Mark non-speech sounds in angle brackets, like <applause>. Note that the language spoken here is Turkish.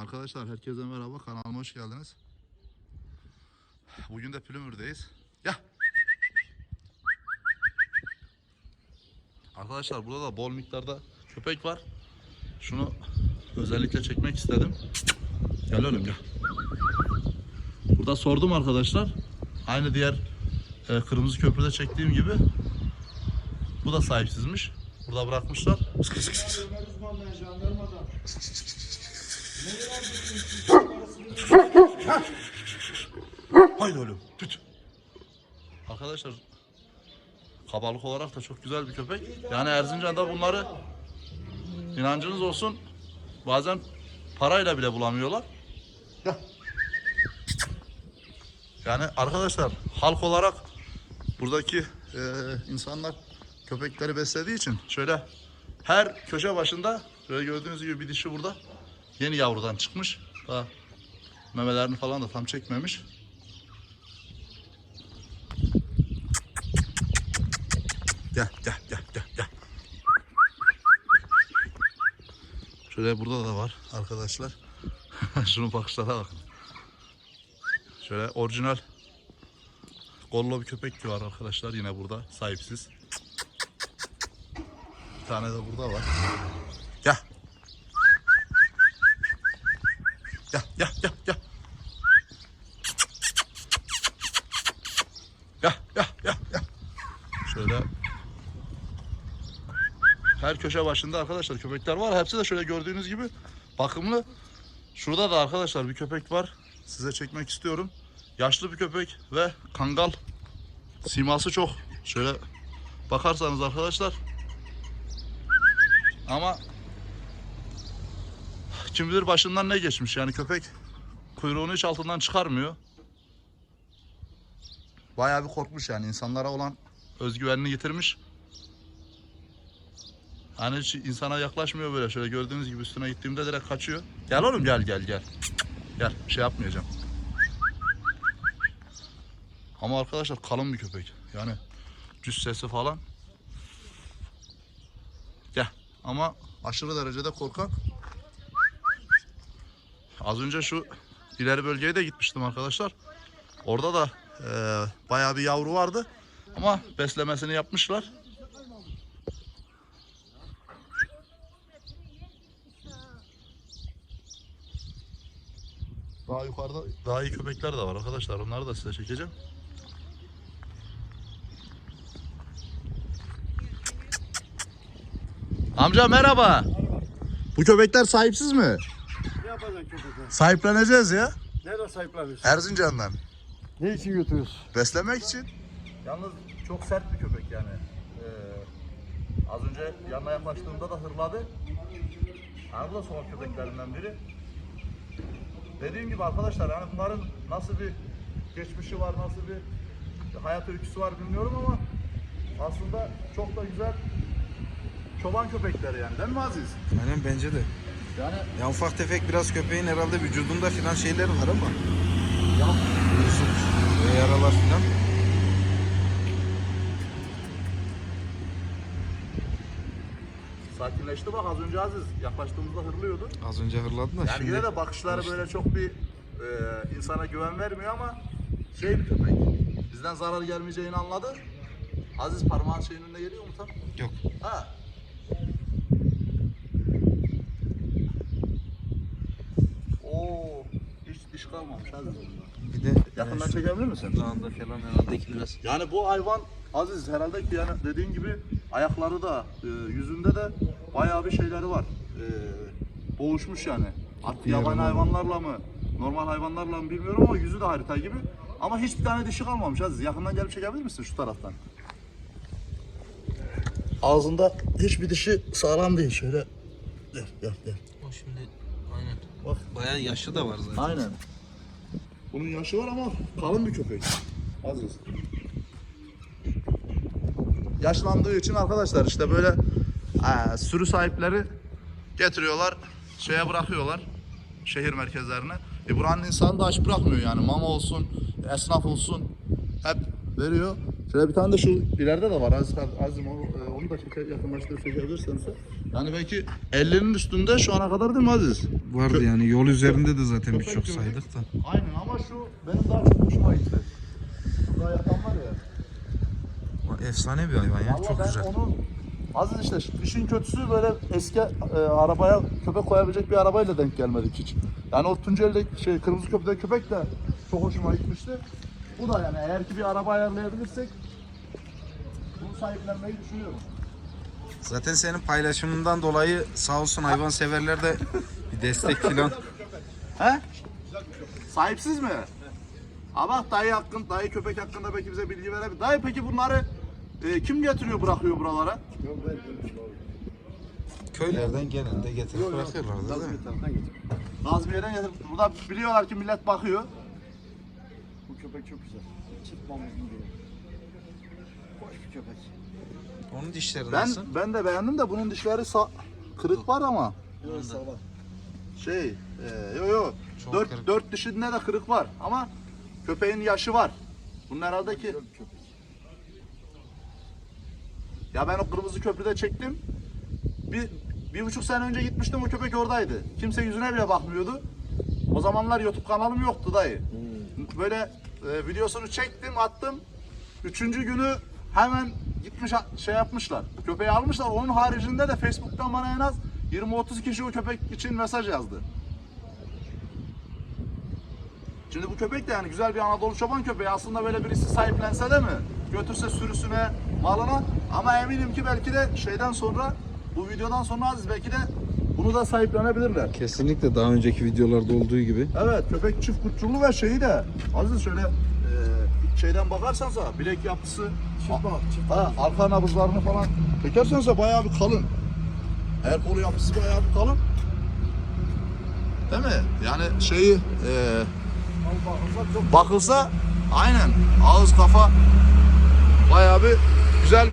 Arkadaşlar herkese merhaba kanalıma hoş geldiniz. Bugün de Plümür'deyiz. Ya. Arkadaşlar burada da bol miktarda köpek var. Şunu özellikle çekmek istedim. Gel oğlum gel. Burada sordum arkadaşlar. Aynı diğer e, kırmızı köprüde çektiğim gibi. Bu da sahipsizmiş. Burada bırakmışlar. Ömer uzmanlığı jandarmadan. Haydi oğlum tüt. Arkadaşlar kabalık olarak da çok güzel bir köpek. Yani Erzincan'da bunları inancınız olsun bazen parayla bile bulamıyorlar. Yani arkadaşlar halk olarak buradaki e, insanlar köpekleri beslediği için şöyle her köşe başında şöyle gördüğünüz gibi bir dişi burada yeni yavrudan çıkmış. Daha memelerini falan da tam çekmemiş. Gel gel gel gel gel. Şöyle burada da var arkadaşlar. <laughs> Şunun bakışlara bakın. Şöyle orijinal Gollo bir köpek var arkadaşlar yine burada sahipsiz. Bir tane de burada var. Gel. Gel gel gel gel. Gel gel gel gel. Şöyle her köşe başında arkadaşlar köpekler var. Hepsi de şöyle gördüğünüz gibi bakımlı. Şurada da arkadaşlar bir köpek var. Size çekmek istiyorum. Yaşlı bir köpek ve kangal. Siması çok. Şöyle bakarsanız arkadaşlar. Ama kim bilir başından ne geçmiş. Yani köpek kuyruğunu hiç altından çıkarmıyor. Bayağı bir korkmuş yani insanlara olan özgüvenini yitirmiş. Hani hiç insana yaklaşmıyor böyle şöyle gördüğünüz gibi üstüne gittiğimde direkt kaçıyor. Gel oğlum gel gel gel. Gel şey yapmayacağım. Ama arkadaşlar kalın bir köpek. Yani cüssesi falan. Gel ama aşırı derecede korkak. Az önce şu ileri bölgeye de gitmiştim arkadaşlar. Orada da eee bayağı bir yavru vardı. Ama beslemesini yapmışlar. Daha yukarıda daha iyi köpekler de var arkadaşlar. Onları da size çekeceğim. Amca merhaba. Bu köpekler sahipsiz mi? Ne yapacaksın köpekler? Sahipleneceğiz ya. Nerede sahipleniyorsun? Erzincan'dan. Ne için götürüyorsun? Beslemek için. Yalnız çok sert bir köpek yani. Ee, az önce yanına yaklaştığımda da hırladı. Bu da sokak köpeklerinden biri. Dediğim gibi arkadaşlar yani bunların nasıl bir geçmişi var, nasıl bir hayat öyküsü var bilmiyorum ama aslında çok da güzel çoban köpekleri yani değil mi Aziz? Aynen bence de. Yani Ya ufak tefek biraz köpeğin herhalde vücudunda filan şeyler var ama. ya sakinleşti bak az önce Aziz yaklaştığımızda hırlıyordu. Az önce hırladı da Yani şimdi. yine de bakışları böyle çok bir e, insana güven vermiyor ama şey bir köpek. Bizden zarar gelmeyeceğini anladı. Aziz parmağın şeyin önüne geliyor mu tam? Yok. Ha. Oo, hiç diş kalmamış Aziz bunda. Bir de Yakından çekebilir misin? Dağında falan herhalde ki biraz. Yani bu hayvan Aziz herhalde ki yani dediğin gibi ayakları da e, yüzünde de bayağı bir şeyleri var. E, boğuşmuş yani. Artık hayvan- hayvanlarla mı, normal hayvanlarla mı bilmiyorum ama yüzü de harita gibi. Ama hiçbir tane dişi kalmamış Aziz. Yakından gelip çekebilir misin şu taraftan? Ağzında hiçbir dişi sağlam değil. Şöyle gel gel gel. O şimdi aynen. Bak. Bayağı yaşı da var zaten. Aynen. Bunun yaşı var ama kalın bir köpek. Aziz. Yaşlandığı için arkadaşlar işte böyle eee, sürü sahipleri getiriyorlar, şeye bırakıyorlar şehir merkezlerine. E buranın insanı da aç bırakmıyor yani mama olsun, esnaf olsun hep veriyor. Şöyle bir tane de şu ileride de var Aziz, Azim onu, e, onu da çeker, yakınlaştırıp çekebilirsen. Yani belki 50'nin üstünde şu ana kadar değil mi Aziz? vardı yani. Yol üzerinde de zaten birçok saydık da. Aynen ama şu benim daha çok hoşuma gitti. Burada yatan var ya. Efsane bir hayvan ya. Vallahi Çok ben güzel. onu Aziz işte işin kötüsü böyle eski e, arabaya köpek koyabilecek bir arabayla denk gelmedik hiç. Yani o Tunceli'de şey kırmızı köpekte köpek de çok hoşuma gitmişti. Bu da yani eğer ki bir araba ayarlayabilirsek bunu sahiplenmeyi düşünüyorum. Zaten senin paylaşımından dolayı sağ olsun hayvan severler de bir destek filan. He? Sahipsiz mi? Ama dayı hakkın, dayı köpek hakkında belki bize bilgi verebilir. Dayı peki bunları e, kim getiriyor bırakıyor buralara? Köylerden genelde getirip bırakıyorlar değil mi? Gazete tarafından getir. Gaz bir yerden getirip burada biliyorlar ki millet bakıyor. Bu köpek çok güzel. Mamuzlu diyor. Hoş bir köpek. Onun dişleri Ben nasıl? ben de beğendim de bunun dişleri sa- kırık var ama Yok sağlam. şey e, yo yo Çok dört, kırık. dört dişinde de kırık var ama köpeğin yaşı var. Bunun herhalde ki köpek. Ya ben o kırmızı köprüde çektim. Bir, bir buçuk sene önce gitmiştim o köpek oradaydı. Kimse yüzüne bile bakmıyordu. O zamanlar YouTube kanalım yoktu dayı. Böyle e, videosunu çektim attım. Üçüncü günü hemen gitmiş şey yapmışlar. Köpeği almışlar. Onun haricinde de Facebook'tan bana en az 20-30 kişi o köpek için mesaj yazdı. Şimdi bu köpek de yani güzel bir Anadolu çoban köpeği. Aslında böyle birisi sahiplense de mi? Götürse sürüsüne, malına. Ama eminim ki belki de şeyden sonra, bu videodan sonra Aziz belki de bunu da sahiplenebilirler. Kesinlikle daha önceki videolarda olduğu gibi. Evet köpek çift kutçulu ve şeyi de Aziz şöyle e, şeyden bakarsansa bilek yapısı Çift bak, çift ha, arka nabızlarını falan çekersense bayağı bir kalın. El kolu yapısı bayağı bir kalın. Değil mi? Yani şeyi e, Al bakılsa çok bakılsa aynen ağız kafa bayağı bir